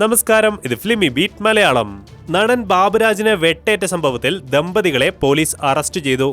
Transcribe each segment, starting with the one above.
നമസ്കാരം ഇത് ഫിലിമി ബീറ്റ് മലയാളം. നടൻ ബാബുരാജിനെ വെട്ടേറ്റ സംഭവത്തിൽ ദമ്പതികളെ പോലീസ് അറസ്റ്റ് ചെയ്തു.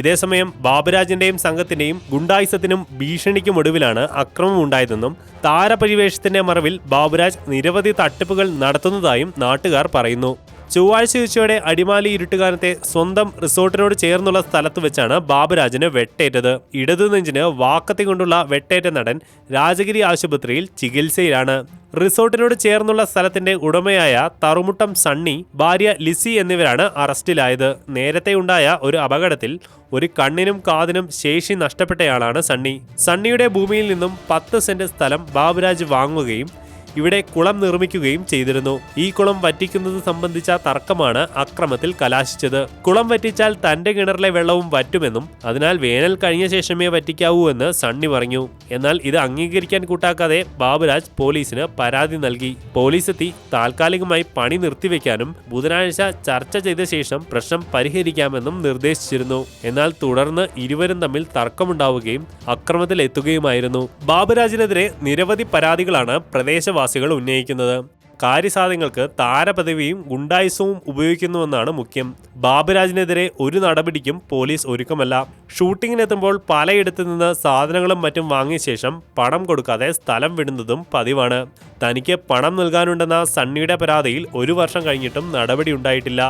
ഇതേസമയം ബാബുരാജിന്റെയും സംഘത്തിന്റെയും ഗുണ്ടായിസത്തിനും ഭീഷണിക്കും ഒടുവിലാണ് അക്രമം ഉണ്ടായതെന്നും താരപരിവേഷത്തിന്റെ മറവിൽ ബാബുരാജ് നിരവധി തട്ടിപ്പുകൾ നടത്തുന്നതായും നാട്ടുകാർ പറയുന്നു. ചൊവ്വാഴ്ച ഉച്ചയോടെ അടിമാലി ഇരുട്ടുകാലത്തെ സ്വന്തം റിസോർട്ടിനോട് ചേർന്നുള്ള സ്ഥലത്ത് വെച്ചാണ് ബാബുരാജിന് വെട്ടേറ്റത്. ഇടതു നെഞ്ചിന് വാക്കത്തി കൊണ്ടുള്ള വെട്ടേറ്റ നടൻ രാജഗിരി ആശുപത്രിയിൽ ചികിത്സയിലാണ്. റിസോർട്ടിനോട് ചേർന്നുള്ള സ്ഥലത്തിന്റെ ഉടമയായ തറുമുട്ടം സണ്ണി ഭാര്യ ലിസി എന്നിവരാണ് അറസ്റ്റിലായത്. നേരത്തെ ഉണ്ടായ ഒരു അപകടത്തിൽ ഒരു കണ്ണിനും കാതിനും ശേഷി നഷ്ടപ്പെട്ടയാളാണ് സണ്ണി. സണ്ണിയുടെ ഭൂമിയിൽ നിന്നും പത്ത് സെന്റ് സ്ഥലം ബാബുരാജ് വാങ്ങുകയും ഇവിടെ കുളം നിർമ്മിക്കുകയും ചെയ്തിരുന്നു. ഈ കുളം വറ്റിക്കുന്നത് സംബന്ധിച്ച തർക്കമാണ് അക്രമത്തിൽ കലാശിച്ചത്. കുളം വറ്റിച്ചാൽ തന്റെ കിണറിലെ വെള്ളവും വറ്റുമെന്നും അതിനാൽ വേനൽ കഴിഞ്ഞ ശേഷമേ വറ്റിക്കാവൂ എന്ന് സണ്ണി പറഞ്ഞു. എന്നാൽ ഇത് അംഗീകരിക്കാൻ കൂട്ടാക്കാതെ ബാബുരാജ് പോലീസിന് പരാതി നൽകി. പോലീസ് എത്തി താൽക്കാലികമായി പണി നിർത്തിവെക്കാനും ബുധനാഴ്ച ചർച്ച ചെയ്ത ശേഷം പ്രശ്നം പരിഹരിക്കാമെന്നും നിർദ്ദേശിച്ചിരുന്നു. എന്നാൽ തുടർന്ന് ഇരുവരും തമ്മിൽ തർക്കമുണ്ടാവുകയും അക്രമത്തിലെത്തുകയുമായിരുന്നു. ബാബുരാജിനെതിരെ നിരവധി പരാതികളാണ് പ്രദേശവാസികൾ ഉന്നയിക്കുന്നത്. കാര്യസാധ്യങ്ങൾക്ക് താരപദവിയും ഗുണ്ടായുസവും ഉപയോഗിക്കുന്നുവെന്നാണ് മുഖ്യം. ബാബുരാജിനെതിരെ ഒരു നടപടിക്കും പോലീസ് ഒരുക്കമല്ല. ഷൂട്ടിങ്ങിനെത്തുമ്പോൾ പലയിടത്തു നിന്ന് സാധനങ്ങളും മറ്റും വാങ്ങിയ ശേഷം പണം കൊടുക്കാതെ സ്ഥലം വിടുന്നതും പതിവാണ്. തനിക്ക് പണം നൽകാനുണ്ടെന്ന സണ്ണിയുടെ പരാതിയിൽ ഒരു വർഷം കഴിഞ്ഞിട്ടും നടപടി ഉണ്ടായിട്ടില്ല.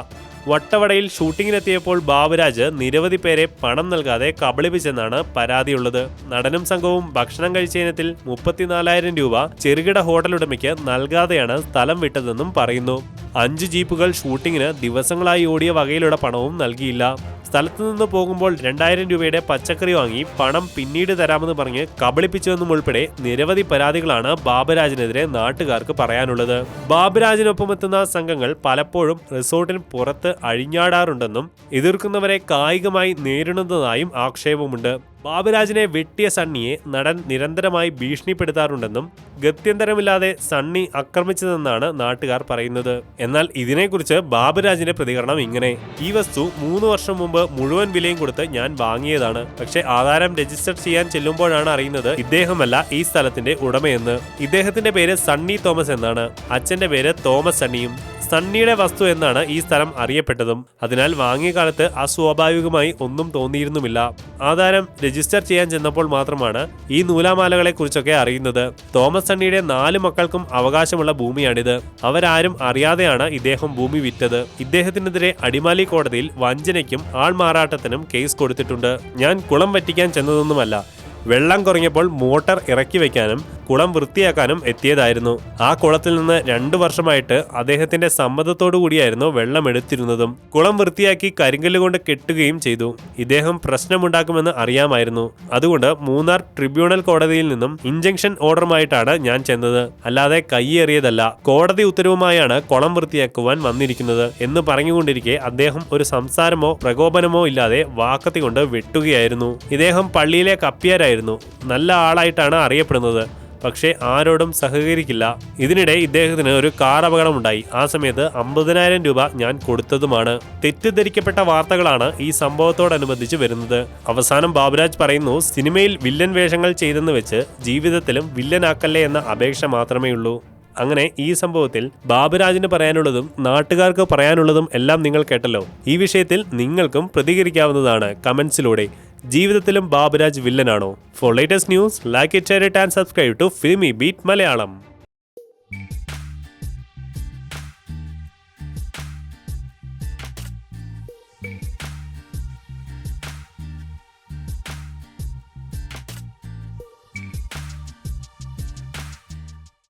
വട്ടവടയിൽ ഷൂട്ടിങ്ങിനെത്തിയപ്പോൾ ബാബുരാജ് നിരവധി പേരെ പണം നൽകാതെ കബളിപ്പിച്ചെന്നാണ് പരാതിയുള്ളത്. നടനും സംഘവും ഭക്ഷണം കഴിച്ച ഇനത്തിൽ മുപ്പത്തിനാലായിരം രൂപ ചെറുകിട ഹോട്ടലുടമയ്ക്ക് നൽകാതെയാണ് സ്ഥലം വിട്ടതെന്നും പറയുന്നു. അഞ്ച് ജീപ്പുകൾ ഷൂട്ടിങ്ങിന് ദിവസങ്ങളായി ഓടിയ വകയിലുള്ള പണവും നൽകിയില്ല. സ്ഥലത്തു നിന്ന് പോകുമ്പോൾ രണ്ടായിരം രൂപയുടെ പച്ചക്കറി വാങ്ങി പണം പിന്നീട് തരാമെന്ന് പറഞ്ഞ് കബളിപ്പിച്ചതെന്നും ഉൾപ്പെടെ നിരവധി പരാതികളാണ് ബാബരാജിനെതിരെ നാട്ടുകാർക്ക് പറയാനുള്ളത്. ബാബരാജിനൊപ്പം എത്തുന്ന സംഘങ്ങൾ പലപ്പോഴും റിസോർട്ടിന് പുറത്ത് അഴിഞ്ഞാടാറുണ്ടെന്നും എതിർക്കുന്നവരെ കായികമായി നേരിടുന്നതായും ആക്ഷേപമുണ്ട്. ബാബുരാജിനെ വെട്ടിയ സണ്ണിയെ നടൻ നിരന്തരമായി ഭീഷണിപ്പെടുത്താറുണ്ടെന്നും ഗത്യന്തരമില്ലാതെ സണ്ണി ആക്രമിച്ചതെന്നാണ് നാട്ടുകാർ പറയുന്നത്. എന്നാൽ ഇതിനെക്കുറിച്ച് ബാബുരാജിന്റെ പ്രതികരണം ഇങ്ങനെ. ഈ വസ്തു മൂന്ന് വർഷം മുമ്പ് മുഴുവൻ വിലയും കൊടുത്ത് ഞാൻ വാങ്ങിയതാണ്. പക്ഷേ ആധാരം രജിസ്റ്റർ ചെയ്യാൻ ചെല്ലുമ്പോഴാണ് അറിയുന്നത് ഇദ്ദേഹമല്ല ഈ സ്ഥലത്തിന്റെ ഉടമയെന്ന്. ഇദ്ദേഹത്തിന്റെ പേര് സണ്ണി തോമസ് എന്നാണ്. അച്ഛന്റെ പേര് തോമസ് സണ്ണിയും സണ്ണിയുടെ വസ്തു എന്നാണ് ഈ സ്ഥലം അറിയപ്പെട്ടതും. അതിനാൽ വാങ്ങിയ കാലത്ത് അസ്വാഭാവികമായി ഒന്നും തോന്നിയിരുന്നുമില്ല. ആധാരം രജിസ്റ്റർ ചെയ്യാൻ ചെന്നപ്പോൾ മാത്രമാണ് ഈ നൂലാമാലകളെ കുറിച്ചൊക്കെ അറിയുന്നത്. തോമസ് സണ്ണിയുടെ നാല് മക്കൾക്കും അവകാശമുള്ള ഭൂമിയാണിത്. അവരാരും അറിയാതെയാണ് ഇദ്ദേഹം ഭൂമി വിറ്റത്. ഇദ്ദേഹത്തിനെതിരെ അടിമാലി കോടതിയിൽ വഞ്ചനയ്ക്കും ആൾമാറാട്ടത്തിനും കേസ് കൊടുത്തിട്ടുണ്ട്. ഞാൻ കുളം വറ്റിക്കാൻ ചെന്നതൊന്നുമല്ല. വെള്ളം കുറഞ്ഞപ്പോൾ മോട്ടർ ഇറക്കി വെക്കാനും കുളം വൃത്തിയാക്കാനും എത്തിയതായിരുന്നു. ആ കുളത്തിൽ നിന്ന് രണ്ടു വർഷമായിട്ട് അദ്ദേഹത്തിന്റെ സമ്മതത്തോടു കൂടിയായിരുന്നു വെള്ളം എടുത്തിരുന്നതും. കുളം വൃത്തിയാക്കി കരിങ്കല്ല് കൊണ്ട് കെട്ടുകയും ചെയ്തു. ഇദ്ദേഹം പ്രശ്നമുണ്ടാക്കുമെന്ന് അറിയാമായിരുന്നു. അതുകൊണ്ട് മൂന്നാർ ട്രിബ്യൂണൽ കോടതിയിൽ നിന്നും ഇഞ്ചക്ഷൻ ഓർഡറുമായിട്ടാണ് ഞാൻ ചെന്നത്. അല്ലാതെ കൈയേറിയതല്ല കോടതി ഉത്തരവുമായാണ് കുളം വൃത്തിയാക്കുവാൻ വന്നിരിക്കുന്നത് എന്ന് പറഞ്ഞുകൊണ്ടിരിക്കെ അദ്ദേഹം ഒരു സംസാരമോ പ്രകോപനമോ ഇല്ലാതെ വാക്കത്തി കൊണ്ട് വെട്ടുകയായിരുന്നു. ഇദ്ദേഹം പള്ളിയിലെ കപ്പിയാരായിരുന്നു. നല്ല ആളായിട്ടാണ് അറിയപ്പെടുന്നത്. പക്ഷേ ആരോടും സഹകരിക്കില്ല. ഇതിനിടെ ഇദ്ദേഹത്തിന് ഒരു കാർ അപകടമുണ്ടായി. ആ സമയത്ത് അമ്പതിനായിരം രൂപ ഞാൻ കൊടുത്തതുമാണ്. തെറ്റിദ്ധരിക്കപ്പെട്ട വാർത്തകളാണ് ഈ സംഭവത്തോടനുബന്ധിച്ച് വരുന്നത്. അവസാനം ബാബുരാജ് പറയുന്നു സിനിമയിൽ വില്ലൻ വേഷങ്ങൾ ചെയ്തെന്ന് വെച്ച് ജീവിതത്തിലും വില്ലനാക്കല്ലേ എന്ന അപേക്ഷ മാത്രമേ ഉള്ളൂ. അങ്ങനെ ഈ സംഭവത്തിൽ ബാബുരാജിന് പറയാനുള്ളതും നാട്ടുകാർക്ക് പറയാനുള്ളതും എല്ലാം നിങ്ങൾ കേട്ടല്ലോ. ഈ വിഷയത്തിൽ നിങ്ങൾക്കും പ്രതികരിക്കാവുന്നതാണ് കമന്റ്സിലൂടെ ജീവിതത്തിലും Baburaj വില്ലനാണോ? For latest news like it it and subscribe to Filmibeat Malayalam